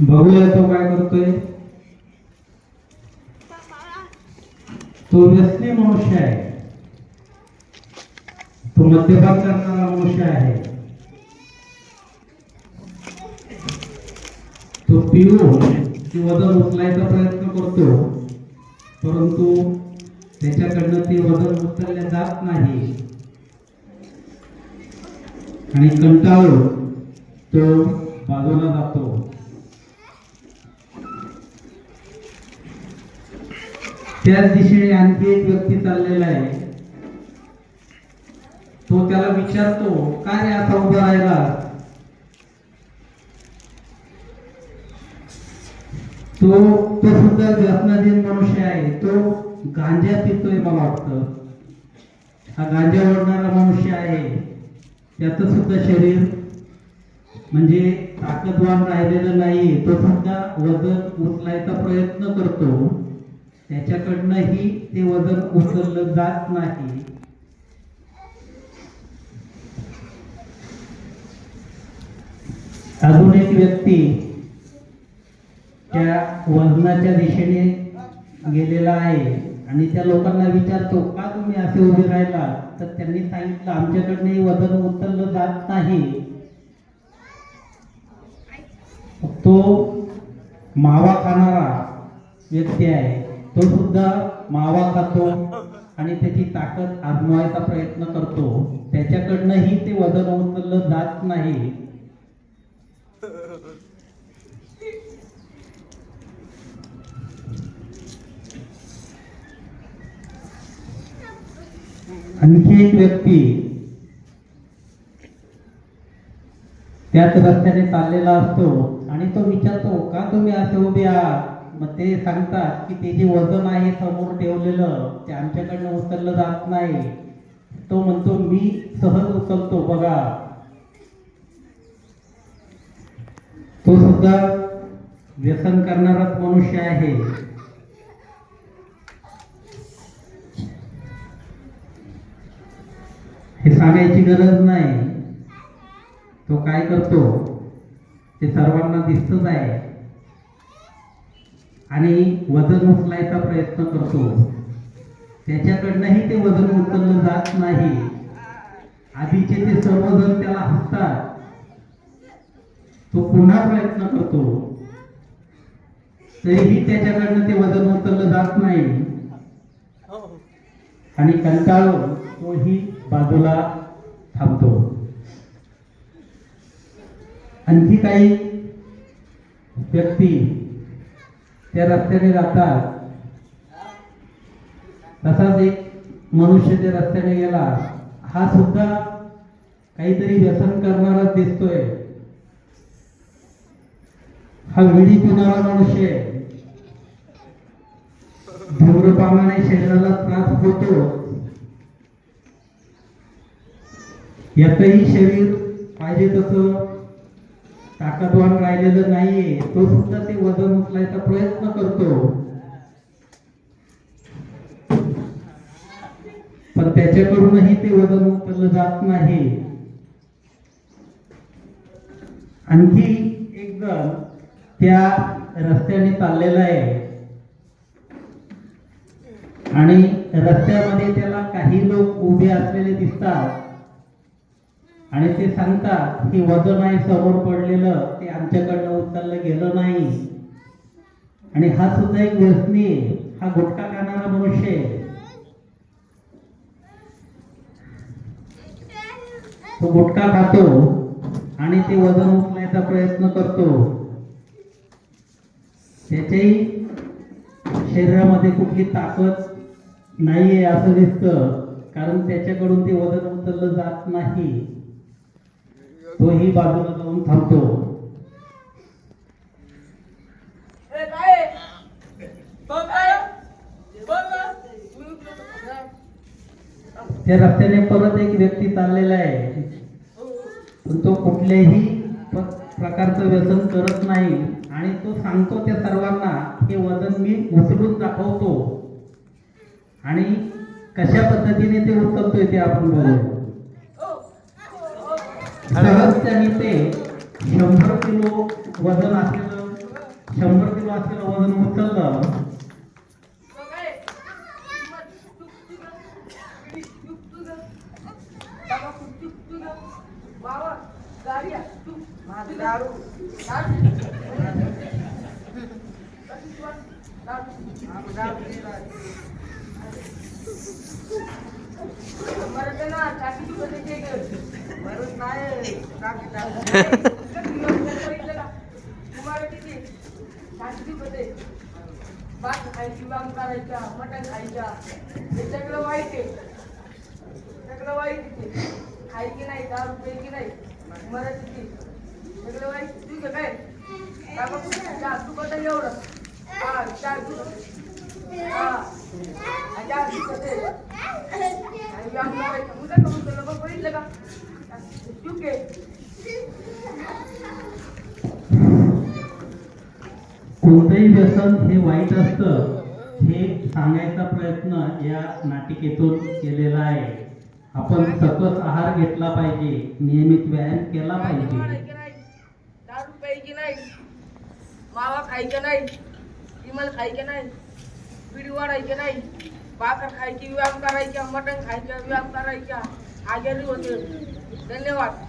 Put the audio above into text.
बघूया तो काय करतोय. तो व्यसनी मनुष्य आहे. तो मद्यपान करणारा मनुष्य आहे. तो पिऊन ते वजन उचलायचा प्रयत्न करतो. परंतु त्याच्याकडनं ते वजन उचलले जात नाही. आणि कंटाळून तो बाजूला जातो. त्याच दिशेने आणखी एक व्यक्ती चाललेला आहे. तो त्याला विचारतो काय रे आता उभा राहिला? तो तो सुद्धा व्यसनाधीन मनुष्य आहे. तो गांजा पितोय मला वाटतं. हा गांजा ओढणारा मनुष्य आहे. त्याचं सुद्धा शरीर म्हणजे ताकदवान राहिलेलं नाही तो सुद्धा वजन उचलायचा प्रयत्न करतो. त्याच्याकडनंही ते वजन उचललं जात नाही. अजून एक व्यक्ती त्या वजनाच्या दिशेने गेलेला आहे आणि त्या लोकांना विचारतो का तुम्ही असे उभे राहिला? तर त्यांनी सांगितलं आमच्याकडनंही वजन उचललं जात नाही. तो मावा खाणारा व्यक्ती आहे. तो सुद्धा मावा खातो आणि त्याची ताकद आजमावायचा प्रयत्न करतो. त्याच्याकडनंही ते वजन उचललं जात नाही. आणखी एक व्यक्ती त्याच रस्त्याने चाललेला असतो आणि तो विचारतो का तुम्ही असे उभे आहात? मग ते सांगतात की ते जे वजन आहे समोर ठेवलेलं ते आमच्याकडनं उचललं जात नाही. तो म्हणतो मी सहज उचलतो बघा. तो सुद्धा व्यसन करणाराच मनुष्य आहे. हे सांगायची गरज नाही. तो काय करतो? ते सर्वांना दिसतच आहे. आणि वजन उचलायचा प्रयत्न करतो. त्याच्याकडनंही ते वजन उचललं जात नाही. आधीचे ते सर्वजण त्याला हसतात तो पुन्हा प्रयत्न करतो. तरीही त्याच्याकडनं ते वजन उचललं जात नाही. आणि कंटाळून तोही बाजूला थांबतो. आणखी काही व्यक्ती त्या रस्त्याने जातात. तसाच एक मनुष्य त्या रस्त्याने गेला. हा सुद्धा काहीतरी व्यसन करणारा दिसतोय. हा विडी पिणारा मनुष्य आहे. धूम्रपानाने शरीराला त्रास होतो. यातही शरीर पाहिजे तसं ताकदवान राहिलेलं नाहीये. तो सुद्धा ते वजन उचलायचा प्रयत्न करतो. पण त्याच्याकडूनही ते वजन उचललं जात नाही. आणखी एक जण त्या रस्त्याने चाललेला आहे. आणि रस्त्यामध्ये त्याला काही लोक उभे असलेले दिसतात. आणि ते सांगतात की वजन आहे समोर पडलेलं ते आमच्याकडनं उचललं गेलं नाही. आणि हा सुद्धा एक व्यसनी हा गुटखा खाणारा मनुष्य आहे. तो गुटखा खातो आणि ते वजन उचलायचा प्रयत्न करतो. त्याच्याही शरीरामध्ये कुठली ताकद नाहीये असं दिसतं कारण त्याच्याकडून ते वजन उचललं जात नाही. तोही बाजूला जाऊन थांबतो. त्या रस्त्याने परत एक व्यक्ती चाललेला आहे. पण तो कुठल्याही प्रकारचं व्यसन करत नाही. आणि तो सांगतो त्या सर्वांना हे वजन मी उचलून दाखवतो. आणि कशा पद्धतीने ते उचलतोय ते आपण बघू. सहज त्याने ते शंभर किलो वजन असलेलं शंभर किलो असलेलं वजन उचललं. भात खायची बाग करायच्या मटण खायच्या हे. सगळं वाईट आहे सगळं वाईट आहे खाय की नाही दारू प्यायची नाही मरत मराठी सगळं वाईट तू घे काय बाबा चहा तू कसं एवढं हा चार तू हा चार चहा तू कसं आणि व्यायाम करायचा उद्या करून तुला बघ बघितलं का घे कोणतंही व्यसन हे वाईट असतं हे सांगायचा प्रयत्न या नाटिकेतून केलेला आहे. आपण सकस आहार घेतला पाहिजे नियमित व्यायाम केला पाहिजे. नाही दारू प्यायची नाही मावा खायचं नाही विमल खायचे नाही बिडी वाढायचे नाही भाकर खायची व्यायाम करायच्या मटण खायच्या व्यायाम करायच्या आजारी होते. धन्यवाद.